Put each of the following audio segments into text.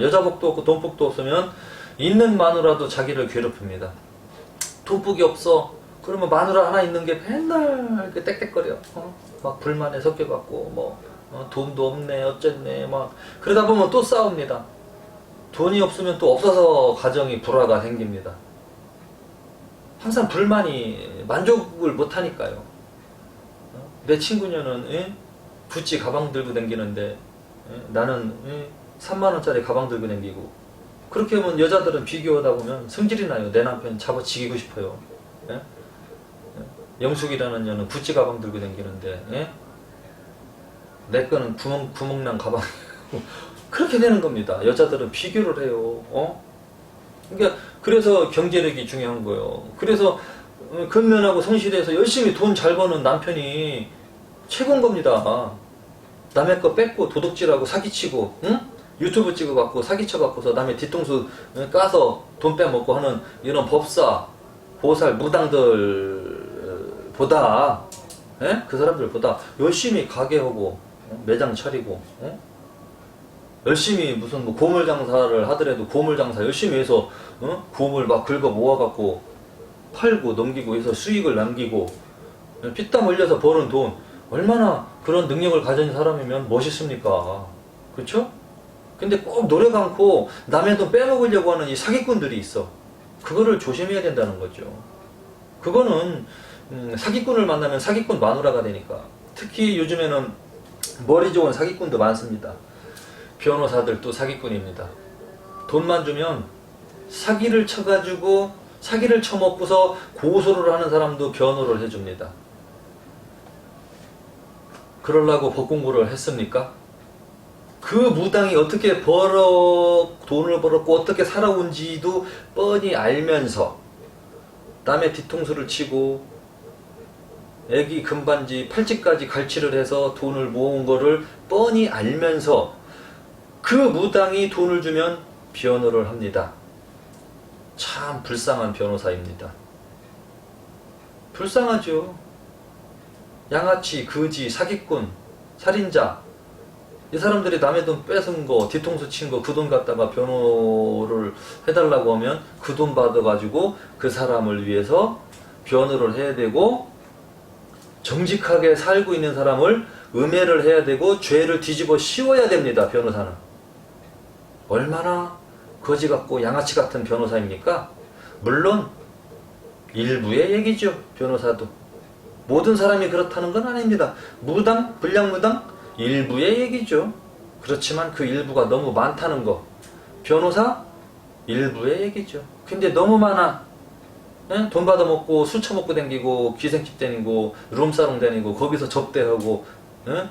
여자복도 없고 돈복도 없으면 있는 마누라도 자기를 괴롭힙니다. 돈복이 없어. 그러면 마누라 하나 있는 게 맨날 이렇게 땡땡거려. 어? 막 불만에 섞여갖고 뭐 어, 돈도 없네 어쨌네 막 그러다 보면 또 싸웁니다. 돈이 없으면 또 없어서 가정이 불화가 생깁니다. 항상 불만이 만족을 못하니까요. 어? 내 친구녀는 예? 구찌 가방 들고 다니는데 예? 나는 예? 3만 원짜리 가방 들고 다니고 그렇게 하면 여자들은 비교하다 보면 성질이 나요. 내 남편 잡아치기고 싶어요. 예? 예? 영숙이라는 년은 구찌 가방 들고 다니는데 예? 내 거는 구멍 구멍난 가방 그렇게 되는 겁니다. 여자들은 비교를 해요. 어? 그러니까 그래서 경제력이 중요한 거예요. 그래서 어, 근면하고 성실해서 열심히 돈 잘 버는 남편이 최고인 겁니다. 남의 거 뺏고 도둑질하고 사기치고 응? 유튜브 찍어갖고 사기쳐갖고서 남의 뒤통수 어, 까서 돈 빼먹고 하는 이런 법사 보살 무당들 보다 예? 그 사람들보다 열심히 가게하고 어? 매장 차리고 어? 열심히 무슨 뭐 고물 장사를 하더라도 고물 장사 열심히 해서 어? 고물 막 긁어 모아갖고 팔고 넘기고 해서 수익을 남기고 피땀 흘려서 버는 돈 얼마나 그런 능력을 가진 사람이면 멋있습니까? 그렇죠? 근데 꼭 노력 않고 남의 돈 빼먹으려고 하는 이 사기꾼들이 있어. 그거를 조심해야 된다는 거죠. 그거는 음, 사기꾼을 만나면 사기꾼 마누라가 되니까. 특히 요즘에는 머리 좋은 사기꾼도 많습니다. 변호사들도 사기꾼입니다. 돈만 주면 사기를 쳐가지고 사기를 쳐먹고서 고소를 하는 사람도 변호를 해줍니다. 그러려고 법 공부를 했습니까? 그 무당이 어떻게 벌어 돈을 벌었고 어떻게 살아온지도 뻔히 알면서 남의 뒤통수를 치고 애기 금반지 팔찌까지 갈취를 해서 돈을 모은 거를 뻔히 알면서 그 무당이 돈을 주면 변호를 합니다. 참 불쌍한 변호사입니다. 불쌍하죠. 양아치, 거지, 사기꾼, 살인자. 이 사람들이 남의 돈 뺏은 거, 뒤통수 친 거, 그 돈 갖다가 변호를 해달라고 하면 그 돈 받아가지고 그 사람을 위해서 변호를 해야 되고 정직하게 살고 있는 사람을 음해를 해야 되고 죄를 뒤집어 씌워야 됩니다. 변호사는. 얼마나 거지 같고 양아치 같은 변호사입니까? 물론 일부의 얘기죠. 변호사도. 모든 사람이 그렇다는 건 아닙니다. 무당, 불량무당 일부의 얘기죠. 그렇지만 그 일부가 너무 많다는 거. 변호사 일부의 얘기죠. 근데 너무 많아. 예? 돈 받아먹고 술 처먹고 댕기고 기생집 다니고 룸사롱 다니고 거기서 접대하고 예?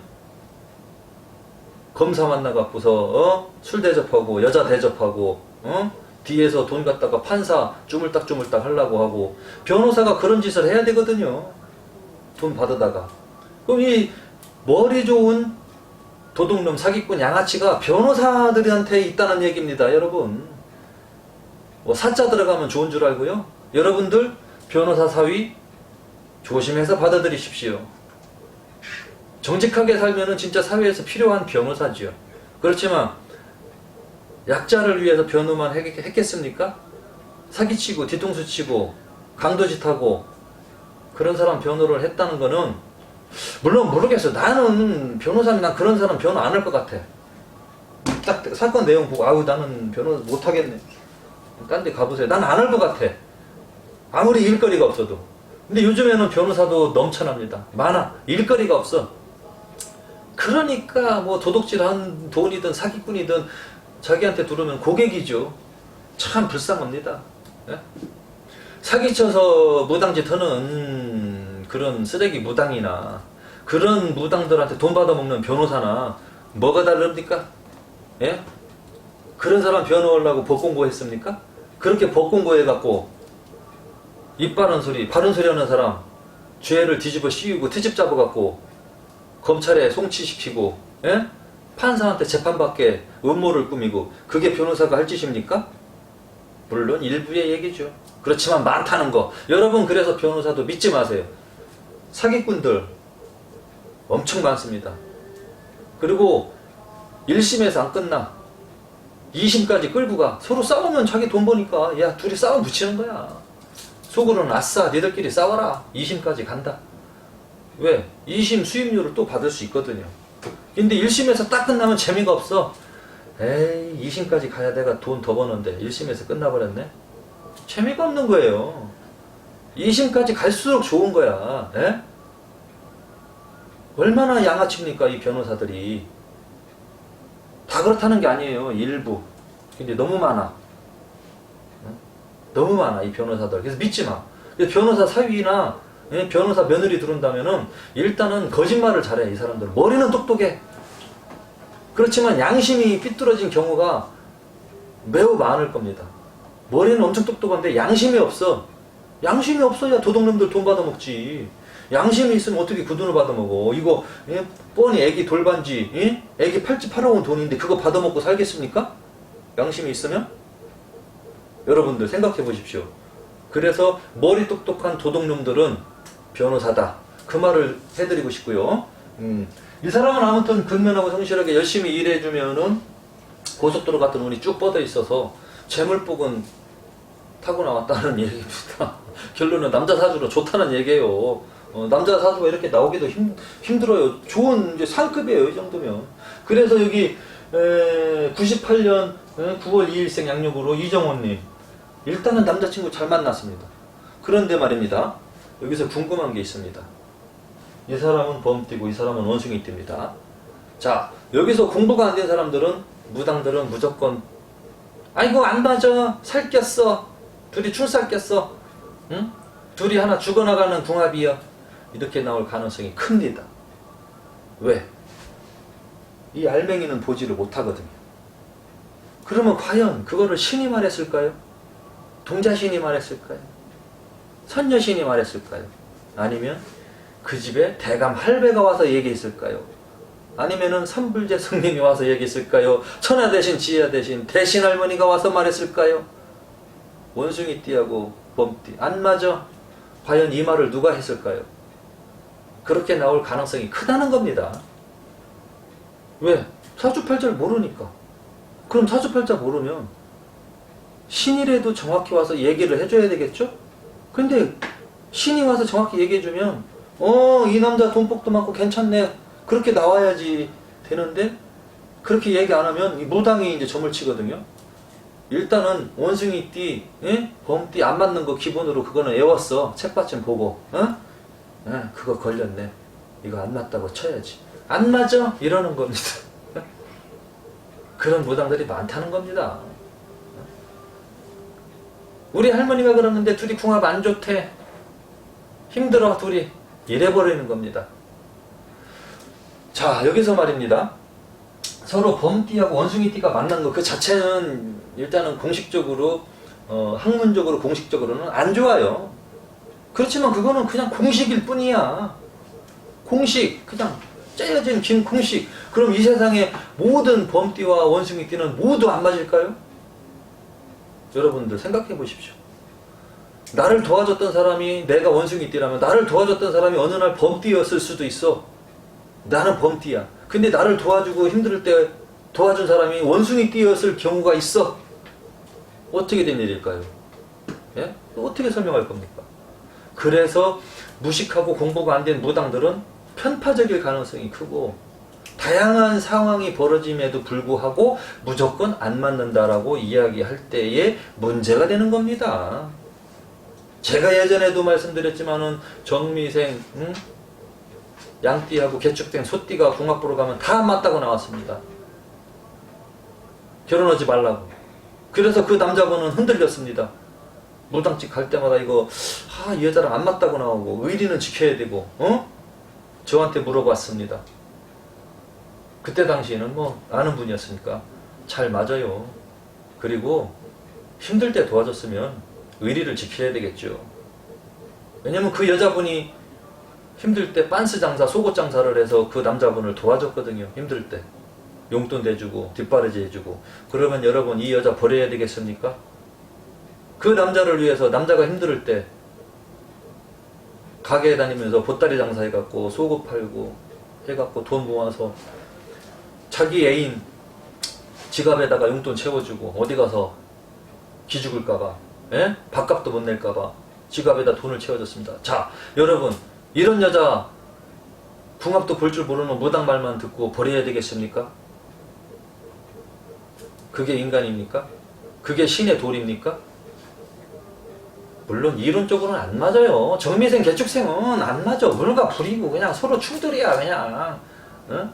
검사 만나갖고서 어? 술 대접하고 여자 대접하고 어? 뒤에서 돈 갖다가 판사 주물딱 주물딱 하려고 하고 변호사가 그런 짓을 해야 되거든요. 돈 받아다가 그럼 이 머리 좋은 도둑놈 사기꾼 양아치가 변호사들한테 있다는 얘기입니다, 여러분. 뭐 사자 들어가면 좋은 줄 알고요. 여러분들 변호사 사위 조심해서 받아들이십시오. 정직하게 살면은 진짜 사회에서 필요한 변호사지요. 그렇지만 약자를 위해서 변호만 했- 했겠습니까? 사기치고 뒤통수 치고 강도짓하고 그런 사람 변호를 했다는 거는 물론 모르겠어. 나는 변호사면 난 그런 사람 변호 안 할 것 같아. 딱 사건 내용 보고 아우 나는 변호 못 하겠네. 딴 데 가보세요. 난 안 할 것 같아. 아무리 일거리가 없어도. 근데 요즘에는 변호사도 넘쳐납니다. 많아. 일거리가 없어. 그러니까 뭐 도둑질한 돈이든 사기꾼이든 자기한테 들어오면 고객이죠. 참 불쌍합니다. 예? 사기쳐서 무당짓 하는 그런 쓰레기 무당이나 그런 무당들한테 돈 받아먹는 변호사나 뭐가 다릅니까? 예? 그런 사람 변호하려고 법 공부했습니까? 그렇게 법 공부해갖고 입 바른 소리, 바른 소리 하는 사람 죄를 뒤집어 씌우고 트집 잡아갖고 검찰에 송치시키고 예? 판사한테 재판받게 음모를 꾸미고 그게 변호사가 할 짓입니까? 물론 일부의 얘기죠. 그렇지만 많다는 거. 여러분 그래서 변호사도 믿지 마세요. 사기꾼들 엄청 많습니다. 그리고 1심에서 안 끝나. 2심까지 끌고 가. 서로 싸우면 자기 돈 버니까 야 둘이 싸움 붙이는 거야. 속으로는 아싸 니들끼리 싸워라. 2심까지 간다. 왜? 2심 수임료를 또 받을 수 있거든요. 근데 1심에서 딱 끝나면 재미가 없어. 에이 2심까지 가야 내가 돈 더 버는데 1심에서 끝나버렸네. 재미가 없는 거예요. 2심까지 갈수록 좋은 거야. 예? 얼마나 양아치입니까 이 변호사들이. 다 그렇다는 게 아니에요. 일부. 근데 너무 많아. 응? 너무 많아, 이 변호사들. 그래서 믿지 마. 변호사 사위나 예, 변호사 며느리 들어온다면은 일단은 거짓말을 잘해, 이 사람들. 머리는 똑똑해. 그렇지만 양심이 삐뚤어진 경우가 매우 많을 겁니다. 머리는 엄청 똑똑한데 양심이 없어. 양심이 없어야 도둑놈들 돈 받아먹지. 양심이 있으면 어떻게 그 돈을 받아먹어. 이거 예? 뻔히 애기 돌반지, 예? 애기 팔찌 팔아온 돈인데 그거 받아먹고 살겠습니까? 양심이 있으면? 여러분들 생각해 보십시오. 그래서 머리 똑똑한 도둑놈들은 변호사다. 그 말을 해드리고 싶고요. 음, 이 사람은 아무튼 근면하고 성실하게 열심히 일해주면은 고속도로 같은 운이 쭉 뻗어 있어서 재물복은 타고 나왔다는 얘기입니다. 결론은 남자 사주로 좋다는 얘기예요. 어, 남자 사주가 이렇게 나오기도 힘, 힘들어요. 좋은 이제 상급이에요, 이 정도면. 그래서 여기 에, 98년 9월 2일생 양력으로 이정원님 일단은 남자친구 잘 만났습니다. 그런데 말입니다. 여기서 궁금한 게 있습니다. 이 사람은 범띠고 이 사람은 원숭이 띠입니다. 자, 여기서 공부가 안 된 사람들은 무당들은 무조건 아이고 안 맞아 살꼈어 둘이 출살 꼈어 응? 둘이 하나 죽어나가는 궁합이야 이렇게 나올 가능성이 큽니다. 왜? 이 알맹이는 보지를 못하거든요. 그러면 과연 그거를 신이 말했을까요? 동자신이 말했을까요? 선녀신이 말했을까요? 아니면 그 집에 대감 할배가 와서 얘기했을까요? 아니면은 삼불제 성님이 와서 얘기했을까요? 천하 대신 지하 대신 대신 할머니가 와서 말했을까요? 원숭이 띠하고 범띠 안 맞아. 과연 이 말을 누가 했을까요? 그렇게 나올 가능성이 크다는 겁니다. 왜? 사주팔자를 모르니까. 그럼 사주팔자 모르면 신이라도 정확히 와서 얘기를 해줘야 되겠죠? 근데 신이 와서 정확히 얘기해주면 어 이 남자 돈복도 많고 괜찮네 그렇게 나와야지 되는데 그렇게 얘기 안 하면 이 무당이 이제 점을 치거든요. 일단은 원숭이띠, 예? 범띠 안 맞는 거 기본으로 그거는 외웠어. 책받침 보고, 어? 예, 그거 걸렸네. 이거 안 맞다고 쳐야지. 안 맞아? 이러는 겁니다. 그런 무당들이 많다는 겁니다. 우리 할머니가 그러는데 둘이 궁합 안 좋대. 힘들어, 둘이. 이래버리는 겁니다. 자, 여기서 말입니다. 서로 범띠하고 원숭이띠가 만난 거 그 자체는 일단은 공식적으로 어, 학문적으로 공식적으로는 안 좋아요. 그렇지만 그거는 그냥 공식일 뿐이야. 공식 그냥 짜여진 긴 공식. 그럼 이 세상에 모든 범띠와 원숭이띠는 모두 안 맞을까요? 여러분들 생각해 보십시오. 나를 도와줬던 사람이 내가 원숭이띠라면 나를 도와줬던 사람이 어느 날 범띠였을 수도 있어. 나는 범띠야. 근데 나를 도와주고 힘들 때 도와준 사람이 원숭이띠였을 경우가 있어. 어떻게 된 일일까요? 예? 어떻게 설명할 겁니까? 그래서 무식하고 공부가 안 된 무당들은 편파적일 가능성이 크고 다양한 상황이 벌어짐에도 불구하고 무조건 안 맞는다라고 이야기할 때에 문제가 되는 겁니다. 제가 예전에도 말씀드렸지만은 정미생, 응? 양띠하고 개축된 소띠가 궁합 보러 가면 다안 맞다고 나왔습니다. 결혼하지 말라고. 그래서 그 남자분은 흔들렸습니다. 무당집 갈 때마다 이거 아, 이 여자랑 안 맞다고 나오고 의리는 지켜야 되고 어? 저한테 물어봤습니다. 그때 당시에는 뭐 아는 분이었으니까 잘 맞아요. 그리고 힘들 때 도와줬으면 의리를 지켜야 되겠죠. 왜냐면 그 여자분이 힘들 때 빤스 장사, 속옷 장사를 해서 그 남자분을 도와줬거든요. 힘들 때. 용돈 내주고, 뒷바라지 해주고. 그러면 여러분 이 여자 버려야 되겠습니까? 그 남자를 위해서 남자가 힘들 때 가게에 다니면서 보따리 장사 해갖고 속옷 팔고 해갖고 돈 모아서 자기 애인 지갑에다가 용돈 채워주고 어디 가서 기죽을까봐 예? 밥값도 못 낼까봐 지갑에다 돈을 채워줬습니다. 자 여러분 이런 여자 궁합도 볼 줄 모르는 무당 말만 듣고 버려야 되겠습니까? 그게 인간입니까? 그게 신의 도리입니까? 물론 이론적으로는 안 맞아요. 정미생 개축생은 안 맞아. 물과 불이고 그냥 서로 충돌이야 그냥. 어?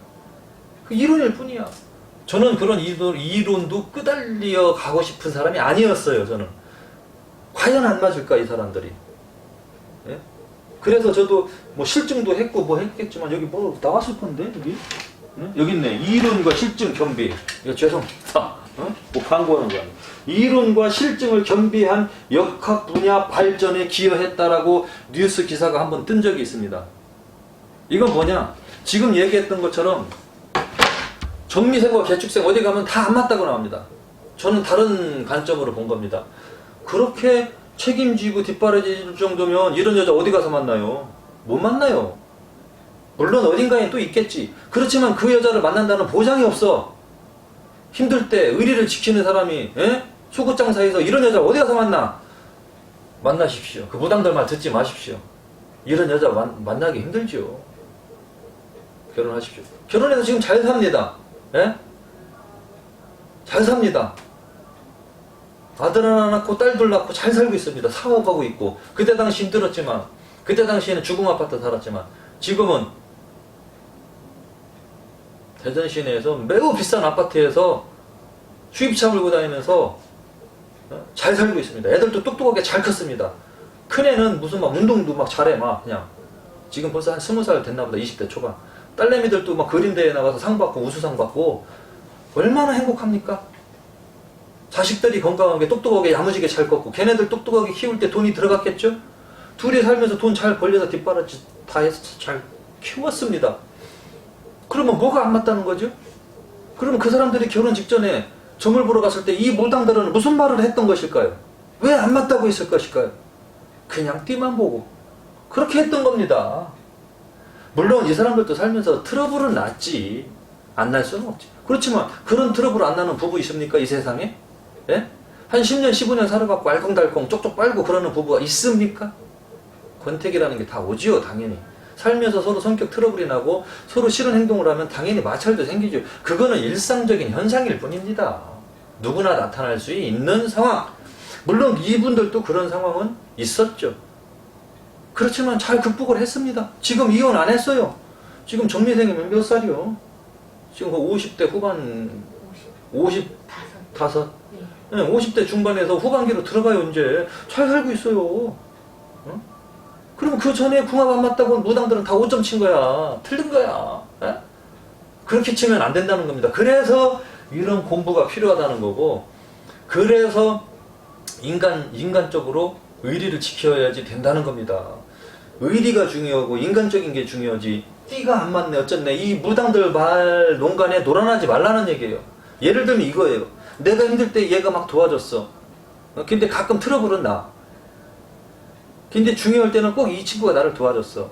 그 이론일 뿐이야. 저는 그런 이론, 이론도 끄달려 가고 싶은 사람이 아니었어요. 저는 과연 안 맞을까 이 사람들이. 예? 그래서 저도 뭐 실증도 했고 뭐 했겠지만 여기 뭐 나왔을 건데 여기 예? 여기 있네 이론과 실증 겸비. 이거 죄송합니다. 어? 뭐 광고하는 거 아니에요. 이론과 실증을 겸비한 역학 분야 발전에 기여했다라고 뉴스 기사가 한번 뜬 적이 있습니다. 이건 뭐냐? 지금 얘기했던 것처럼 정미생과 개축생 어디 가면 다 안 맞다고 나옵니다. 저는 다른 관점으로 본 겁니다. 그렇게 책임지고 뒷바라지 정도면 이런 여자 어디 가서 만나요? 못 만나요. 물론 어딘가에 또 있겠지. 그렇지만 그 여자를 만난다는 보장이 없어. 힘들 때 의리를 지키는 사람이 에? 속옷장 사이에서 이런 여자 어디 가서 만나? 만나십시오. 그 무당들 말 듣지 마십시오. 이런 여자 만, 만나기 힘들죠. 결혼하십시오. 결혼해서 지금 잘 삽니다. 예? 잘 삽니다. 아들 하나 낳고 딸둘 낳고 잘 살고 있습니다. 사업하고 있고 그때 당시 힘들었지만 그때 당시에는 주공 아파트 살았지만 지금은 대전 시내에서 매우 비싼 아파트에서 수입차 몰고 다니면서 어? 잘 살고 있습니다. 애들도 똑똑하게 잘 컸습니다. 큰애는 무슨 막 운동도 막 잘해 막 그냥 지금 벌써 한 스무 살 됐나 보다 20대 초반 딸내미들도 막 그림대회 나가서 상 받고 우수상 받고 얼마나 행복합니까? 자식들이 건강하게 똑똑하게 야무지게 잘 컸고 걔네들 똑똑하게 키울 때 돈이 들어갔겠죠? 둘이 살면서 돈 잘 벌려서 뒷바라지 다 해서 잘 키웠습니다. 그러면 뭐가 안 맞다는 거죠? 그러면 그 사람들이 결혼 직전에 점을 보러 갔을 때 이 무당들은 무슨 말을 했던 것일까요? 왜 안 맞다고 했을 것일까요? 그냥 띠만 보고 그렇게 했던 겁니다. 물론 이 사람들도 살면서 트러블은 났지. 안 날 수는 없지. 그렇지만 그런 트러블 안 나는 부부 있습니까? 이 세상에? 예? 한 10년, 15년 살아갖고 알콩달콩 쪽쪽 빨고 그러는 부부가 있습니까? 권태기라는 게 다 오지요, 당연히. 살면서 서로 성격 트러블이 나고 서로 싫은 행동을 하면 당연히 마찰도 생기죠. 그거는 일상적인 현상일 뿐입니다. 누구나 나타날 수 있는 상황. 물론 이분들도 그런 상황은 있었죠. 그렇지만 잘 극복을 했습니다. 지금 이혼 안 했어요. 지금 정미생이면 몇 살이요? 지금 그 50대 후반, 55, 다섯. 네. 네, 50대 중반에서 후반기로 들어가요, 이제. 잘 살고 있어요. 어? 그럼 그 전에 궁합 안 맞다고 무당들은 다 5점 친 거야. 틀린 거야. 예? 그렇게 치면 안 된다는 겁니다. 그래서 이런 공부가 필요하다는 거고, 그래서 인간, 인간적으로 의리를 지켜야지 된다는 겁니다. 의리가 중요하고 인간적인 게 중요하지. 띠가 안 맞네, 어쨌네. 이 무당들 말 농간에 놀아나지 말라는 얘기예요. 예를 들면 이거예요. 내가 힘들 때 얘가 막 도와줬어. 어, 근데 가끔 트러블은 나. 근데 중요할 때는 꼭 이 친구가 나를 도와줬어.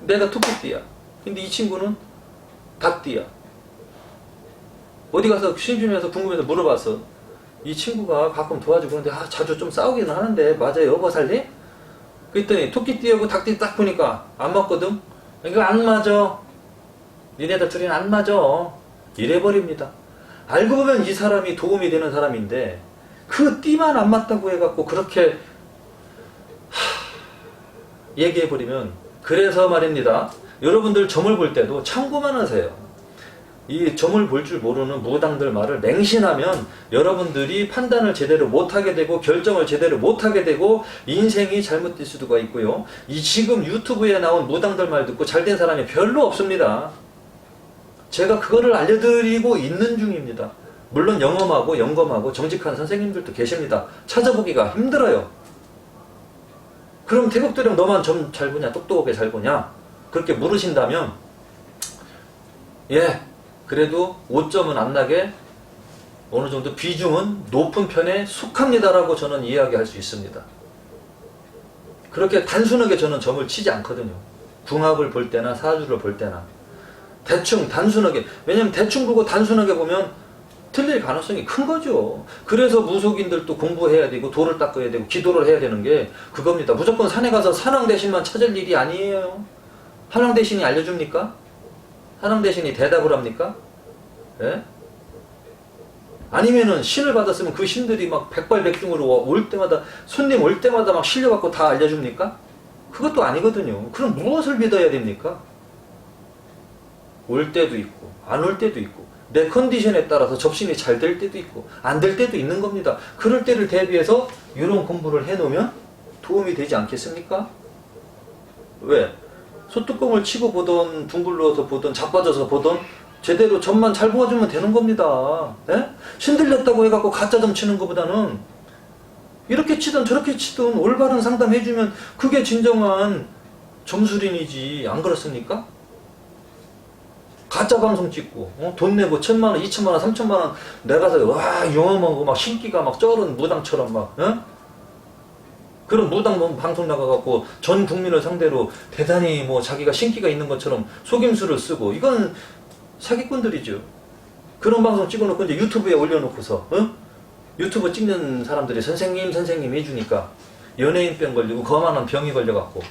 내가 토끼띠야. 근데 이 친구는 닭띠야. 어디 가서 심심해서 궁금해서 물어봤어. 이 친구가 가끔 도와주고 그런데 아, 자주 좀 싸우기는 하는데 맞아요? 여보 살리? 그랬더니 토끼띠하고 닭띠 딱 보니까 안 맞거든? 이거 안 맞아. 니네들 둘이는 안 맞아. 이래버립니다. 알고 보면 이 사람이 도움이 되는 사람인데 그 띠만 안 맞다고 해갖고 그렇게 하... 얘기해버리면 그래서 말입니다. 여러분들 점을 볼 때도 참고만 하세요. 이 점을 볼 줄 모르는 무당들 말을 맹신하면 여러분들이 판단을 제대로 못하게 되고 결정을 제대로 못하게 되고 인생이 잘못될 수도가 있고요. 이 지금 유튜브에 나온 무당들 말 듣고 잘 된 사람이 별로 없습니다. 제가 그거를 알려드리고 있는 중입니다. 물론 영험하고 영검하고 정직한 선생님들도 계십니다. 찾아보기가 힘들어요. 그럼 태국들은 너만 점 잘 보냐, 똑똑하게 잘 보냐? 그렇게 물으신다면, 예, 그래도 5점은 안 나게 어느 정도 비중은 높은 편에 속합니다라고 저는 이야기할 수 있습니다. 그렇게 단순하게 저는 점을 치지 않거든요. 궁합을 볼 때나 사주를 볼 때나. 대충 단순하게 왜냐면 대충 보고 단순하게 보면 틀릴 가능성이 큰 거죠. 그래서 무속인들도 공부해야 되고 도를 닦아야 되고 기도를 해야 되는 게 그겁니다. 무조건 산에 가서 산왕 대신만 찾을 일이 아니에요. 한왕 대신이 알려줍니까? 한왕 대신이 대답을 합니까? 예? 아니면은 신을 받았으면 그 신들이 막 백발백중으로 올 때마다 손님 올 때마다 막 실려갖고 다 알려줍니까? 그것도 아니거든요. 그럼 무엇을 믿어야 됩니까? 올 때도 있고 안 올 때도 있고 내 컨디션에 따라서 접신이 잘 될 때도 있고 안 될 때도 있는 겁니다. 그럴 때를 대비해서 이런 공부를 해놓으면 도움이 되지 않겠습니까? 왜? 소뚜껑을 치고 보던 둥글러서 보던 자빠져서 보던 제대로 점만 잘 보아주면 되는 겁니다. 예? 신들렸다고 해갖고 가짜 점 치는 것보다는 이렇게 치든 저렇게 치든 올바른 상담 해주면 그게 진정한 점수린이지 안 그렇습니까? 가짜 방송 찍고 어? 돈 내고 천만 원, 이천만 원, 삼천만 원 내가서 와 영험하고 막 신기가 막 쩔은 무당처럼 막 어? 그런 무당 뭐 방송 나가갖고 전 국민을 상대로 대단히 뭐 자기가 신기가 있는 것처럼 속임수를 쓰고 이건 사기꾼들이죠. 그런 방송 찍어놓고 이제 유튜브에 올려놓고서 어? 유튜브 찍는 사람들이 선생님 선생님 해주니까 연예인병 걸리고 거만한 병이 걸려갖고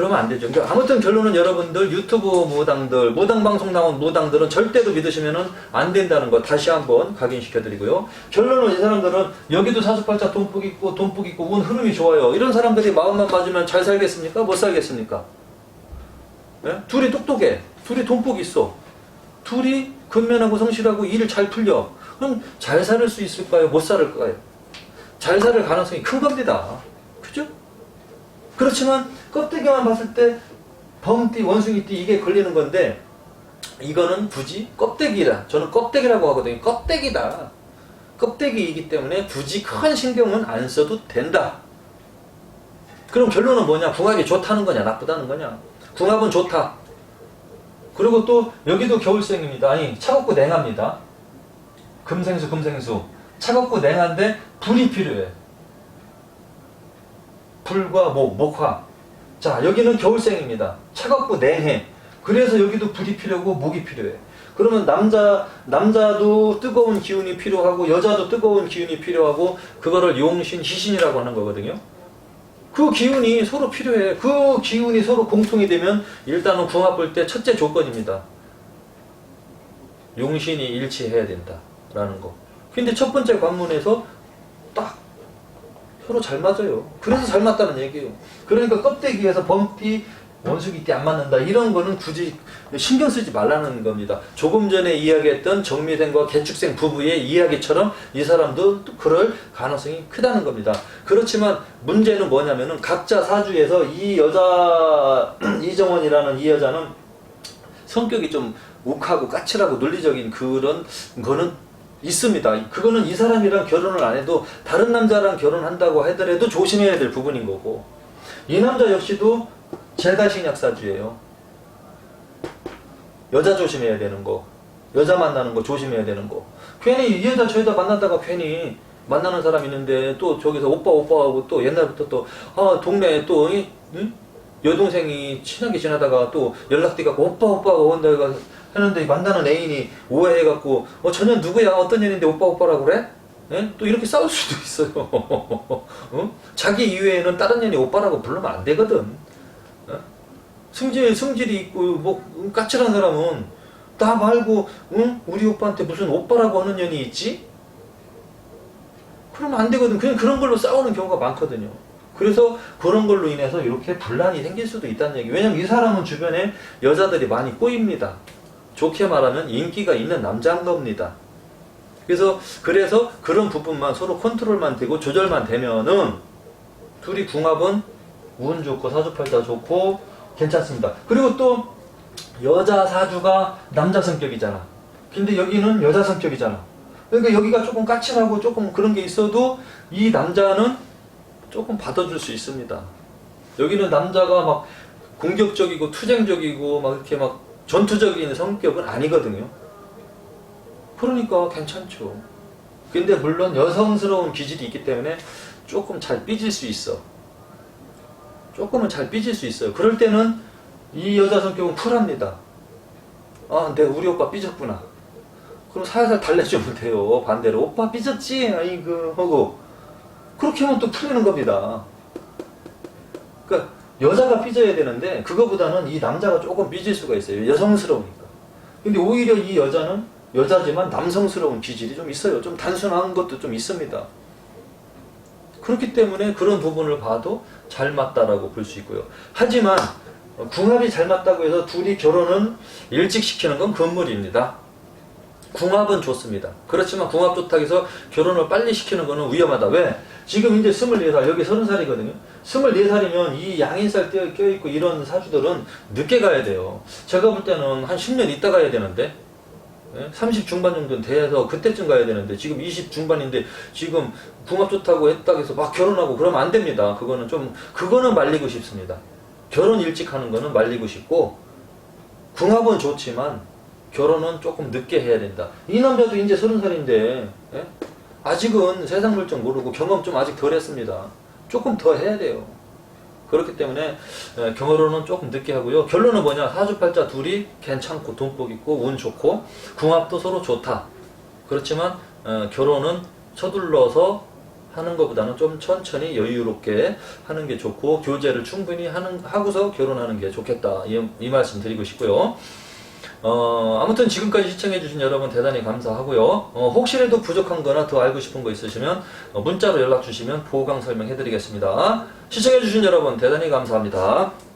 그러면 안 되죠. 그러니까 아무튼 결론은 여러분들 유튜브 무당들, 무당 방송 나온 무당들은 절대로 믿으시면은 안 된다는 거 다시 한번 각인시켜 드리고요. 결론은 이 사람들은 여기도 사주팔자 돈복 있고 돈복 있고 운 흐름이 좋아요. 이런 사람들이 마음만 맞으면 잘 살겠습니까? 못 살겠습니까? 예? 둘이 똑똑해. 둘이 돈복 있어. 둘이 근면하고 성실하고 일잘 풀려. 그럼 잘살수 있을까요? 못 살을까요? 잘살 가능성이 큰 겁니다. 그렇지만 껍데기만 봤을 때 범띠, 원숭이띠 이게 걸리는 건데 이거는 굳이 껍데기라. 저는 껍데기라고 하거든요. 껍데기다. 껍데기이기 때문에 굳이 큰 신경은 안 써도 된다. 그럼 결론은 뭐냐? 궁합이 좋다는 거냐? 나쁘다는 거냐? 궁합은 좋다. 그리고 또 여기도 겨울생입니다. 아니 차갑고 냉합니다. 금생수 금생수 차갑고 냉한데 불이 필요해. 불과 목, 목화. 자, 여기는 겨울생입니다. 차갑고 냉해. 그래서 여기도 불이 필요하고 목이 필요해. 그러면 남자, 남자도 뜨거운 기운이 필요하고 여자도 뜨거운 기운이 필요하고 그거를 용신, 희신이라고 하는 거거든요. 그 기운이 서로 필요해. 그 기운이 서로 공통이 되면 일단은 궁합 볼 때 첫째 조건입니다. 용신이 일치해야 된다. 라는 거. 근데 첫 번째 관문에서 딱 서로 잘 맞아요. 그래서 잘 맞다는 얘기예요. 그러니까 껍데기에서 범띠, 원숭이 띠 안 맞는다. 이런 거는 굳이 신경 쓰지 말라는 겁니다. 조금 전에 이야기했던 정미생과 개축생 부부의 이야기처럼 이 사람도 또 그럴 가능성이 크다는 겁니다. 그렇지만 문제는 뭐냐면은 각자 사주에서 이 여자, 이정원이라는 이 여자는 성격이 좀 욱하고 까칠하고 논리적인 그런 거는 있습니다. 그거는 이 사람이랑 결혼을 안 해도 다른 남자랑 결혼한다고 하더라도 조심해야 될 부분인 거고 이 남자 역시도 제다신약 사주예요. 여자 조심해야 되는 거, 여자 만나는 거 조심해야 되는 거. 괜히 이 여자 저 여자 만나다가 괜히 만나는 사람 있는데 또 저기서 오빠 오빠 하고 또 옛날부터 또 아 동네에 또 이, 응? 여동생이 친하게 지나다가 또 연락돼 갖고 오빠 오빠가 온다 해가 하는데 만나는 애인이 오해해갖고 어 전혀 누구야 어떤 년인데 오빠 오빠라고 그래? 예? 또 이렇게 싸울 수도 있어요. 어? 자기 이외에는 다른 년이 오빠라고 부르면 안 되거든. 어? 승질 승질이 있고 뭐 까칠한 사람은 나 말고 응? 우리 오빠한테 무슨 오빠라고 하는 년이 있지? 그러면 안 되거든. 그냥 그런 걸로 싸우는 경우가 많거든요. 그래서 그런 걸로 인해서 이렇게 분란이 생길 수도 있다는 얘기. 왜냐면 이 사람은 주변에 여자들이 많이 꼬입니다. 좋게 말하면 인기가 있는 남자인 겁니다. 그래서 그래서 그런 부분만 서로 컨트롤만 되고 조절만 되면은 둘이 궁합은 운 좋고 사주팔자 좋고 괜찮습니다. 그리고 또 여자 사주가 남자 성격이잖아. 근데 여기는 여자 성격이잖아. 그러니까 여기가 조금 까칠하고 조금 그런 게 있어도 이 남자는 조금 받아줄 수 있습니다. 여기는 남자가 막 공격적이고 투쟁적이고 막 이렇게 막 전투적인 성격은 아니거든요. 그러니까 괜찮죠. 근데 물론 여성스러운 기질이 있기 때문에 조금 잘 삐질 수 있어. 조금은 잘 삐질 수 있어요. 그럴 때는 이 여자 성격은 쿨합니다. 아, 내 우리 오빠 삐졌구나. 그럼 살살 달래주면 돼요. 반대로 오빠 삐졌지? 아이고 하고 그렇게 하면 또 풀리는 겁니다. 그러니까 여자가 삐져야 되는데 그거보다는 이 남자가 조금 삐질 수가 있어요. 여성스러우니까. 근데 오히려 이 여자는 여자지만 남성스러운 기질이 좀 있어요. 좀 단순한 것도 좀 있습니다. 그렇기 때문에 그런 부분을 봐도 잘 맞다라고 볼 수 있고요. 하지만 어, 궁합이 잘 맞다고 해서 둘이 결혼은 일찍 시키는 건 금물입니다. 궁합은 좋습니다. 그렇지만 궁합 좋다고 해서 결혼을 빨리 시키는 거는 위험하다. 왜? 지금 이제 24살, 여기 30살이거든요. 24살이면 이 양인살 껴있고 이런 사주들은 늦게 가야 돼요. 제가 볼 때는 한 10년 있다 가야 되는데, 30 중반 정도는 돼서 그때쯤 가야 되는데, 지금 20 중반인데, 지금 궁합 좋다고 했다고 해서 막 결혼하고 그러면 안 됩니다. 그거는 좀, 그거는 말리고 싶습니다. 결혼 일찍 하는 거는 말리고 싶고, 궁합은 좋지만, 결혼은 조금 늦게 해야 된다. 이 남자도 이제 서른 살인데 예? 아직은 세상 물정 모르고 경험 좀 아직 덜 했습니다. 조금 더 해야 돼요. 그렇기 때문에 예, 결혼은 조금 늦게 하고요. 결론은 뭐냐? 사주팔자 둘이 괜찮고 돈복 있고 운 좋고 궁합도 서로 좋다. 그렇지만 어, 결혼은 서둘러서 하는 것보다는 좀 천천히 여유롭게 하는 게 좋고 교제를 충분히 하는 하고서 결혼하는 게 좋겠다. 이, 이 말씀 드리고 싶고요. 어, 아무튼 지금까지 시청해주신 여러분 대단히 감사하고요. 어, 혹시라도 부족한 거나 더 알고 싶은 거 있으시면 어, 문자로 연락 주시면 보강 설명해 드리겠습니다. 시청해주신 여러분 대단히 감사합니다.